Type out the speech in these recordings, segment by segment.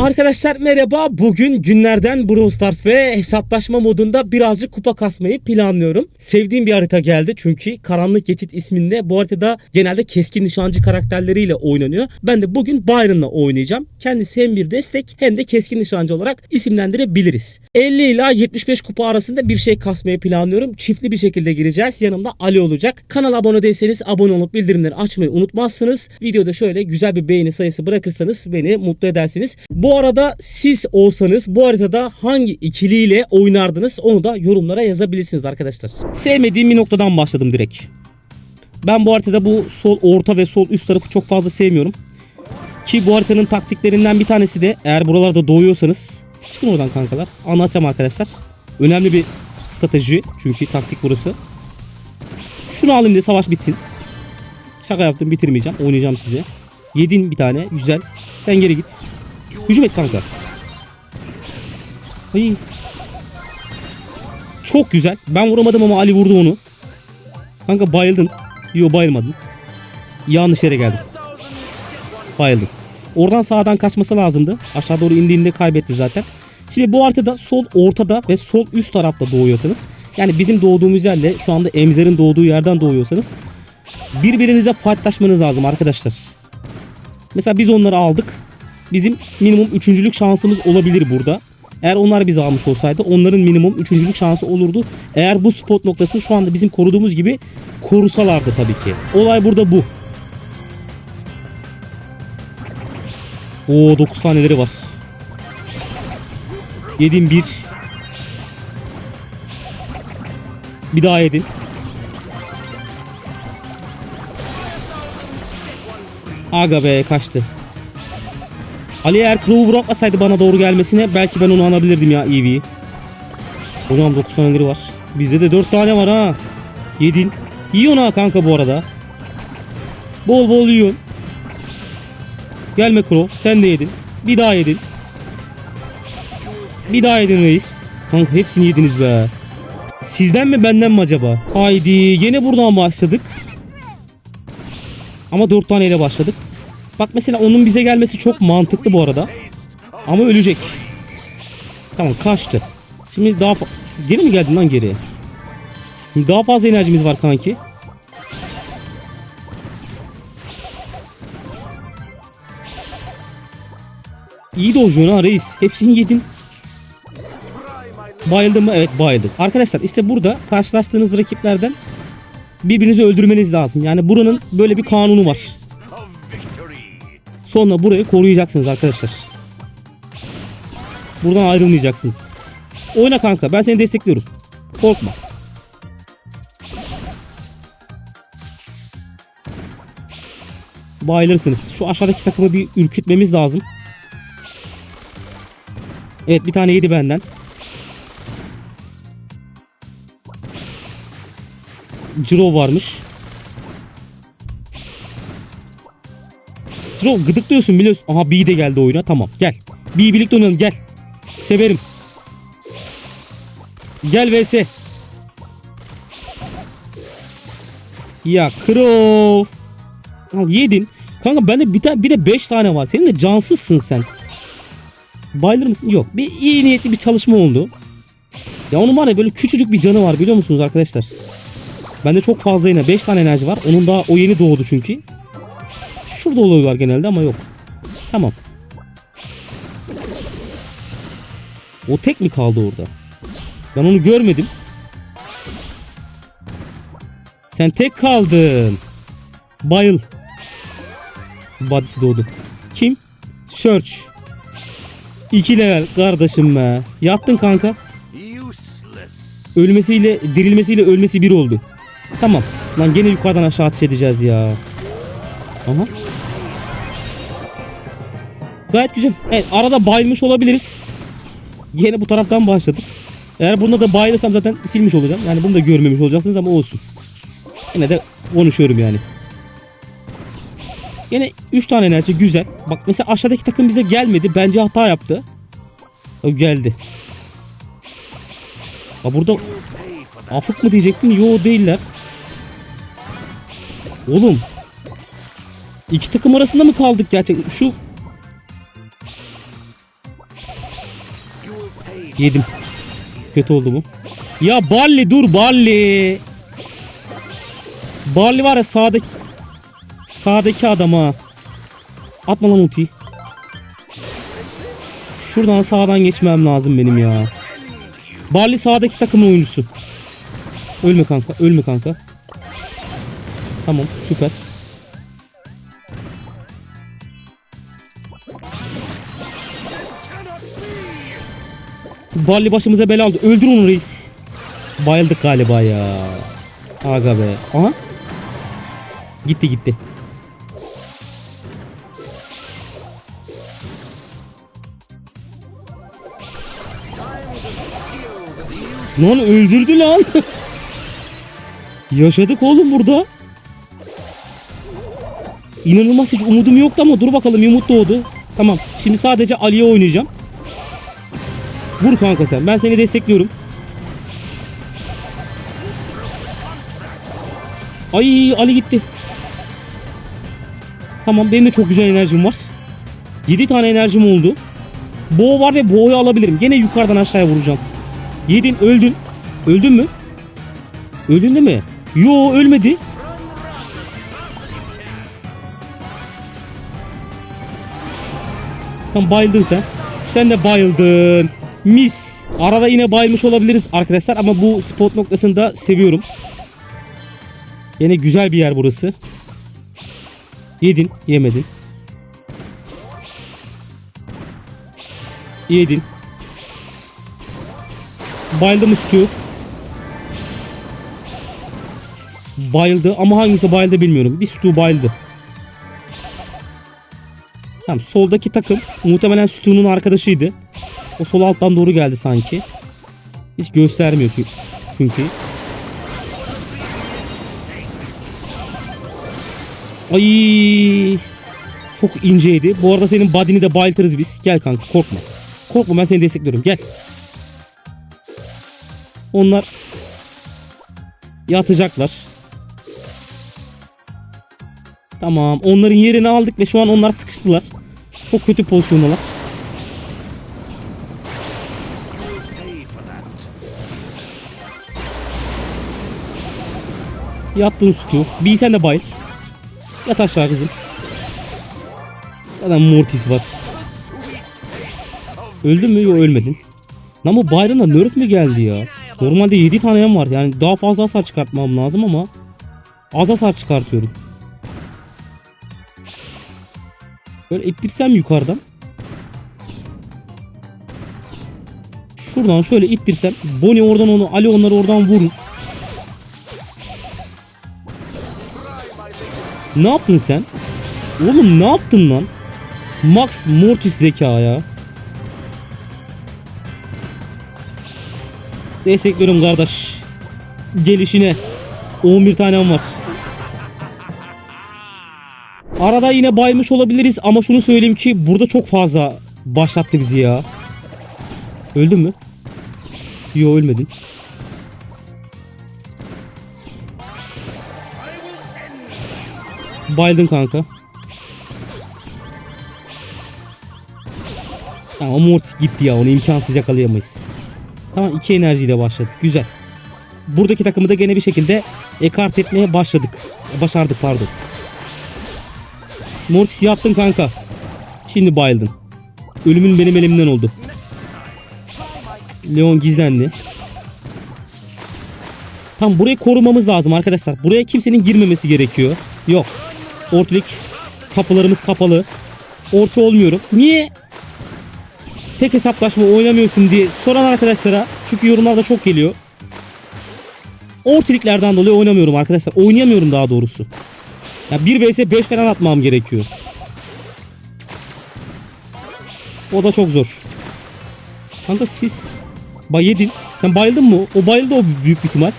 Arkadaşlar merhaba. Bugün günlerden Brawl Stars ve hesaplaşma modunda birazcık kupa kasmayı planlıyorum. Sevdiğim bir harita geldi çünkü Karanlık Geçit isminde bu haritada genelde keskin nişancı karakterleriyle oynanıyor. Ben de bugün Byron'la oynayacağım. Kendisi hem bir destek hem de keskin nişancı olarak isimlendirebiliriz. 50 ila 75 kupa arasında bir şey kasmayı planlıyorum. Çiftli bir şekilde gireceğiz. Yanımda Ali olacak. Kanala abone değilseniz abone olup bildirimleri açmayı unutmazsınız. Videoda şöyle güzel bir beğeni sayısı bırakırsanız beni mutlu edersiniz. Bu arada siz olsanız bu haritada hangi ikiliyle oynardınız onu da yorumlara yazabilirsiniz arkadaşlar. Sevmediğim bir noktadan başladım direkt. Ben bu haritada bu sol orta ve sol üst tarafı çok fazla sevmiyorum. Ki bu haritanın taktiklerinden bir tanesi de eğer buralarda doğuyorsanız çıkın oradan kankalar. Anlatacağım arkadaşlar. Önemli bir strateji çünkü taktik burası. Şunu alayım de savaş bitsin. Şaka yaptım bitirmeyeceğim. Oynayacağım size. Yedin bir tane. Güzel. Sen geri git. Hücum et kanka. Ay. Çok güzel. Ben vuramadım ama Ali vurdu onu. Kanka bayıldın. Yo bayılmadın. Yanlış yere geldin. Bayıldın. Oradan sağdan kaçması lazımdı. Aşağı doğru indiğinde kaybetti zaten. Şimdi bu haritada sol ortada ve sol üst tarafta doğuyorsanız yani bizim doğduğumuz yerle şu anda Emzer'in doğduğu yerden doğuyorsanız birbirinize fightlaşmanız lazım arkadaşlar. Mesela biz onları aldık. Bizim minimum üçüncülük şansımız olabilir burada. Eğer onlar bizi almış olsaydı onların minimum üçüncülük şansı olurdu. Eğer bu spot noktası şu anda bizim koruduğumuz gibi korusalardı tabii ki. Olay burada bu. Oo 9 taneleri var. Yedim bir. Bir daha yedin. Aga be kaçtı. Ali eğer Crow'u bırakmasaydı bana doğru gelmesine belki ben onu anabilirdim ya Eevee'yi. Hocam 9 taneleri var. Bizde de 4 tane var ha. Yedin. Yiyorsun ha kanka bu arada. Bol bol yiyorsun. Gelme Crow. Sen de yedin. Bir daha yedin. Bir daha yedin reis. Kanka hepsini yediniz be. Sizden mi benden mi acaba? Haydi yine buradan başladık. Ama 4 taneyle başladık. Bak mesela onun bize gelmesi çok mantıklı bu arada. Ama ölecek. Tamam kaçtı. Şimdi daha Geri mi geldin lan geriye? Daha fazla enerjimiz var kanki. İyi dojuyorsun ha reis. Hepsini yedin. Bayıldın mı? Evet bayıldık. Arkadaşlar işte burada karşılaştığınız rakiplerden birbirinizi öldürmeniz lazım. Yani buranın böyle bir kanunu var. Sonra burayı koruyacaksınız arkadaşlar. Buradan ayrılmayacaksınız. Oyna kanka ben seni destekliyorum. Korkma. Bayılırsınız. Şu aşağıdaki takımı bir ürkütmemiz lazım. Evet bir tane yedi benden. Ciro varmış. Ciro gıdıklıyorsun biliyorsun. Aha B de geldi oyuna. Tamam gel. B birlikte oynayalım gel. Severim. Gel vs. Ya Crow. Al yedin. Kanka bende bir, tane, bir de 5 tane var. Senin de cansızsın sen. Bayılır mısın? Yok. Bir iyi niyetli bir çalışma oldu. Ya onun var ya böyle küçücük bir canı var biliyor musunuz arkadaşlar? Bende çok fazla yine 5 tane enerji var. Onun daha o yeni doğdu çünkü. Şurada oluyorlar genelde ama yok. Tamam. O tek mi kaldı orada? Ben onu görmedim. Sen tek kaldın. Bayıl. Body'si doğdu. Kim? Search. 2 level kardeşim be. Yattın kanka. Ölmesiyle dirilmesiyle ölmesi bir oldu. Tamam. Lan gene yukarıdan aşağı ateş edeceğiz ya. Aha. Gayet güzel. Evet arada bayılmış olabiliriz. Yine bu taraftan başladık. Eğer bunda da bayılırsam zaten silmiş olacağım. Yani bunu da görmemiş olacaksınız ama olsun. Yine de konuşuyorum yani. Yine 3 tane enerji güzel. Bak mesela aşağıdaki takım bize gelmedi. Bence hata yaptı. O geldi. Ha burada afık mı diyecektim? Yo değiller. Oğlum. İki takım arasında mı kaldık gerçekten? Şu Yedim. Kötü oldu bu. Ya Barley dur Barley. Barley var ya sağdaki sağdaki adam ha. Atma lan ultiyi. Şuradan sağdan geçmem lazım benim ya. Barley sağdaki takımın oyuncusu. Ölme kanka, ölme kanka. Tamam, süper. Barley başımıza bela aldı. Öldür onu reis. Bayıldık galiba ya. Aga be. Aha. Gitti gitti. Lan öldürdü lan. Yaşadık oğlum burada. İnanılmaz hiç umudum yoktu ama dur bakalım umut doğdu. Tamam şimdi sadece Ali'ye oynayacağım. Vur kanka sen ben seni destekliyorum. Ay Ali gitti. Tamam benim de çok güzel enerjim var. 7 tane enerjim oldu. Boğ var ve boğu alabilirim. Gene yukarıdan aşağıya vuracağım. Yedin öldün. Öldün mü? Öldün değil mi? Yo ölmedi. Tam bayıldın sen. Sen de bayıldın. Mis. Arada yine bayılmış olabiliriz arkadaşlar ama bu spot noktasını da seviyorum. Yine güzel bir yer burası. Yedin, yemedin. Yedin. Bayıldı mı Stu? Bayıldı ama hangisi bayıldı bilmiyorum. Bir Stu bayıldı. Tamam soldaki takım muhtemelen Stu'nun arkadaşıydı. O sol alttan doğru geldi sanki. Hiç göstermiyor çünkü. çünkü. Ay çok inceydi. Bu arada senin body'ni de bayıltırız biz. Gel kanka korkma. Korkma ben seni destekliyorum. Gel. Onlar yatacaklar. Tamam. Onların yerini aldık ve şu an onlar sıkıştılar. Çok kötü pozisyondalar. Yattın Stu. Bir sen de bayıl. Yat aşağı kızım. Zaten Mortis var. Öldün mü? Yok ölmedin. Lan bu Byron'a nerf mi geldi ya? Normalde 7 tanem var. Yani daha fazla hasar çıkartmam lazım ama az hasar çıkartıyorum. Böyle ittirsem yukarıdan. Şuradan şöyle ittirsem Bonnie oradan onu Ali onları oradan vurur. Ne yaptın sen? Oğlum ne yaptın lan? Max Mortis zeka ya. Destekliyorum kardeş. Gelişine. 11 tanem var. Arada yine baymış olabiliriz ama şunu söyleyeyim ki burada çok fazla başlattı bizi ya. Öldün mü? Yo ölmedin. Baydın kanka. Ama Mortis gitti ya onu imkansız yakalayamayız. Tamam iki enerjiyle başladık. Güzel. Buradaki takımı da gene bir şekilde ekart etmeye başladık. Başardık pardon. Mortis yattın kanka. Şimdi bayıldın. Ölümün benim elimden oldu. Leon gizlendi. Tam burayı korumamız lazım arkadaşlar. Buraya kimsenin girmemesi gerekiyor. Yok. Ortalık kapılarımız kapalı. Orta olmuyorum. Niye tek hesaplaşma oynamıyorsun diye soran arkadaşlara çünkü yorumlarda çok geliyor. Ortalıklardan dolayı oynamıyorum arkadaşlar. Oynayamıyorum daha doğrusu. Ya 1 vs 5 falan atmam gerekiyor. O da çok zor. Kanka siz bayedin. Sen bayıldın mı? O bayıldı o büyük bir ihtimal.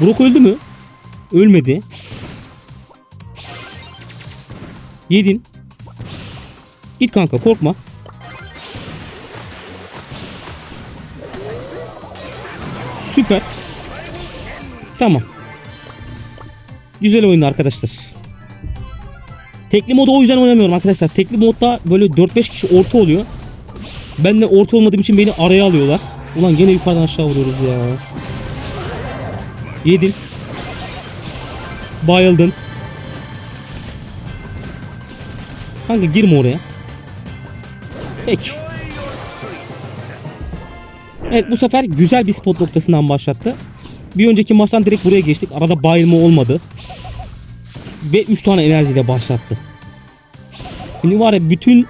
Brock öldü mü? Ölmedi. Yedin. Git kanka korkma. Süper. Tamam. Güzel oyun arkadaşlar. Tekli modu o yüzden oynamıyorum arkadaşlar. Tekli modda böyle 4-5 kişi orta oluyor. Ben de orta olmadığım için beni araya alıyorlar. Ulan gene yukarıdan aşağı vuruyoruz ya. Yedin. Bayıldın. Kanka girme oraya. Peki. Evet bu sefer güzel bir spot noktasından başlattı. Bir önceki maçtan direkt buraya geçtik. Arada bayılma olmadı. Ve 3 tane enerjiyle başlattı. Şimdi var ya bütün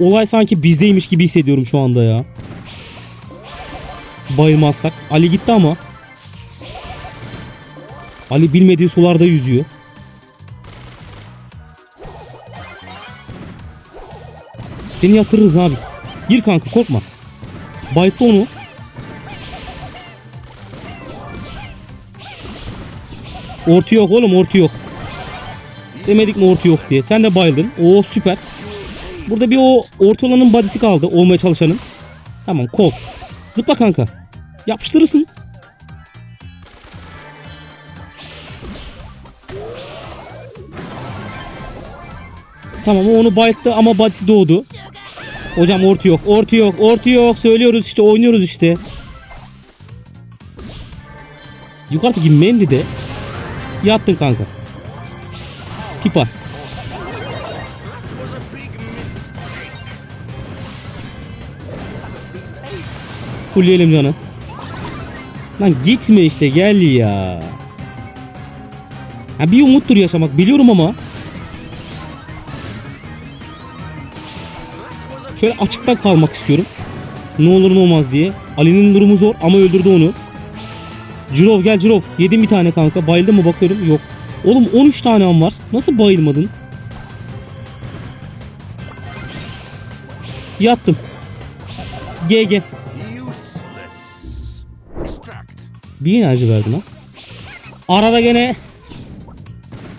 olay sanki bizdeymiş gibi hissediyorum şu anda ya. Bayılmazsak. Ali gitti ama. Ali bilmediği sularda yüzüyor. Seni yatırırız ha biz. Gir kanka korkma. Bayıttı onu. Ortu yok oğlum ortu yok. Demedik mi ortu yok diye. Sen de bayıldın. Oo süper. Burada bir o orta olanın body'si kaldı. Olmaya çalışanın. Tamam kod. Zıpla kanka. Yapıştırırsın. Tamam onu bayıttı ama body'si doğdu. Hocam ortu yok. Ortu yok. Ortu yok. Söylüyoruz işte. Oynuyoruz işte. Yukarıdaki Mendy de yattın kanka. Pipar. Fulleyelim canı. Lan gitme işte gel ya. Ha bir umuttur yaşamak biliyorum ama. Şöyle açıkta kalmak istiyorum. Ne olur ne olmaz diye. Ali'nin durumu zor ama öldürdü onu. Cirov gel Cirov. Yedim bir tane kanka. Bayıldın mı bakıyorum. Yok. Oğlum 13 tane an var. Nasıl bayılmadın? Yattım. GG. Bir enerji verdim ha. Arada gene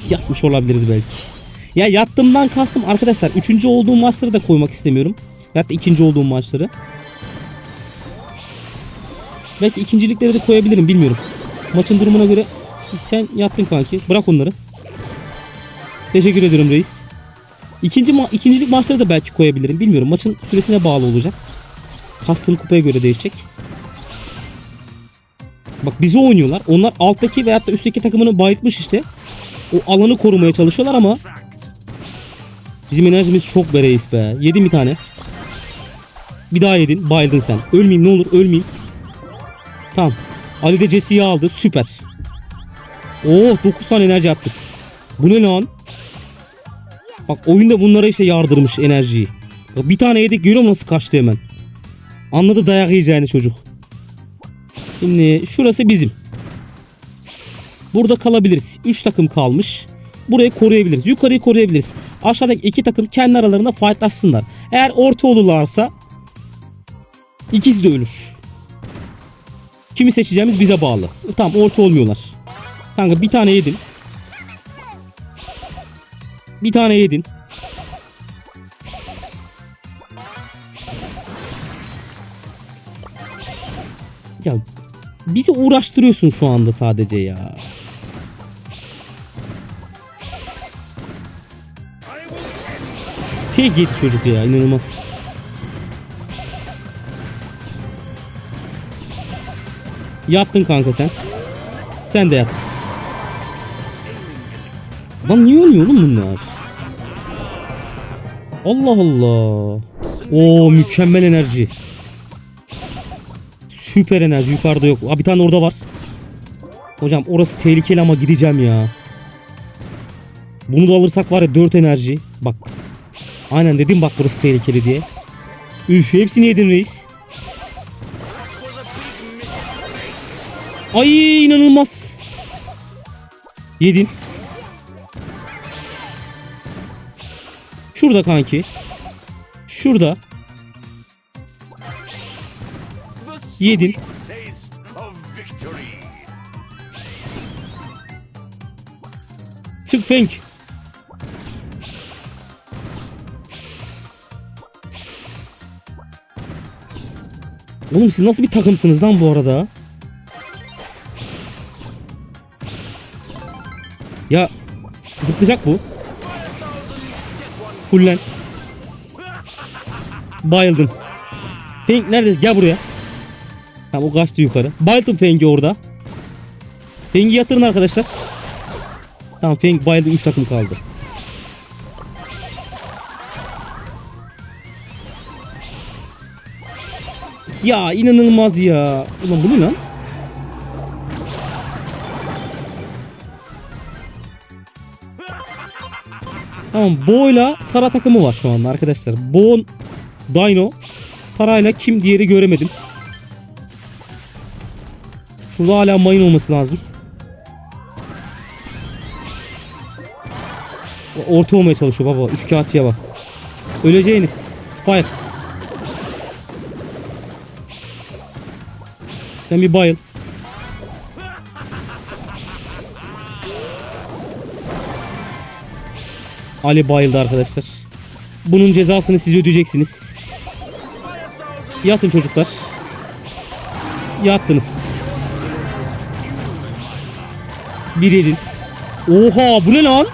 yatmış olabiliriz belki. Ya yattığımdan kastım arkadaşlar. Üçüncü olduğum maçları da koymak istemiyorum. Hatta ikinci olduğum maçları. Belki ikincilikleri de koyabilirim bilmiyorum. Maçın durumuna göre sen yattın kanki. Bırak onları. Teşekkür ediyorum reis. İkinci ma ikincilik maçları da belki koyabilirim. Bilmiyorum. Maçın süresine bağlı olacak. Kastım kupaya göre değişecek. Bak bizi oynuyorlar. Onlar alttaki veyahut da üstteki takımını bayıtmış işte. O alanı korumaya çalışıyorlar ama bizim enerjimiz çok be reis be. Yedin bir tane. Bir daha yedin. Bayıldın sen. Ölmeyeyim ne olur ölmeyeyim. Tamam. Ali de Jesse'yi aldı. Süper. Oh 9 tane enerji attık. Bu ne lan? Bak oyunda bunlara işte yardırmış enerjiyi. Bak, bir tane yedik görüyor musun nasıl kaçtı hemen. Anladı dayak yiyeceğini çocuk. Şimdi şurası bizim. Burada kalabiliriz. 3 takım kalmış. Burayı koruyabiliriz. Yukarıyı koruyabiliriz. Aşağıdaki iki takım kendi aralarında fightlaşsınlar. Eğer orta olurlarsa ikisi de ölür. Kimi seçeceğimiz bize bağlı. Tamam orta olmuyorlar. Kanka bir tane yedin. Bir tane yedin. Ya bizi uğraştırıyorsun şu anda sadece ya. Tek yedi çocuk ya inanılmaz. Yattın kanka sen. Sen de yat. Lan niye ölmüyor oğlum bunlar? Allah Allah. Oo mükemmel enerji. Süper enerji yukarıda yok. Aa, bir tane orada var. Hocam orası tehlikeli ama gideceğim ya. Bunu da alırsak var ya 4 enerji. Bak. Aynen dedim bak burası tehlikeli diye. Üf hepsini yedin reis. Ay inanılmaz. Yedin. Şurada kanki. Şurada. Yedin. Çık Fenk. Oğlum siz nasıl bir takımsınız lan bu arada? Ya zıplayacak bu. Fullen. Bayıldın. Feng nerede? Gel buraya. Tamam o kaçtı yukarı. Bayıldım Feng'i orada. Feng'i yatırın arkadaşlar. Tamam Feng bayıldı 3 takım kaldı. Ya inanılmaz ya. Ulan bu ne lan? Tamam Bo'yla Tara takımı var şu anda arkadaşlar. Bo Dino Tara'yla kim diğeri göremedim. Şurada hala mayın olması lazım. Orta olmaya çalışıyor baba. Üç kağıtçıya bak. Öleceğiniz. Spike. Sen bir bayıl. Ali bayıldı arkadaşlar. Bunun cezasını siz ödeyeceksiniz. Yatın çocuklar. Yattınız. Bir yedin. Oha bu ne lan?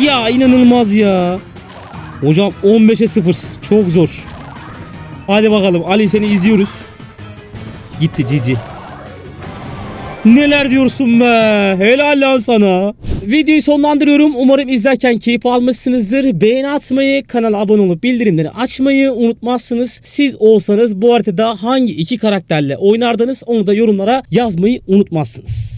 Ya inanılmaz ya. Hocam 15'e 0. Çok zor. Hadi bakalım Ali seni izliyoruz. Gitti Cici. Neler diyorsun be? Helal lan sana. Videoyu sonlandırıyorum. Umarım izlerken keyif almışsınızdır. Beğeni atmayı, kanala abone olup bildirimleri açmayı unutmazsınız. Siz olsanız bu haritada hangi iki karakterle oynardınız onu da yorumlara yazmayı unutmazsınız.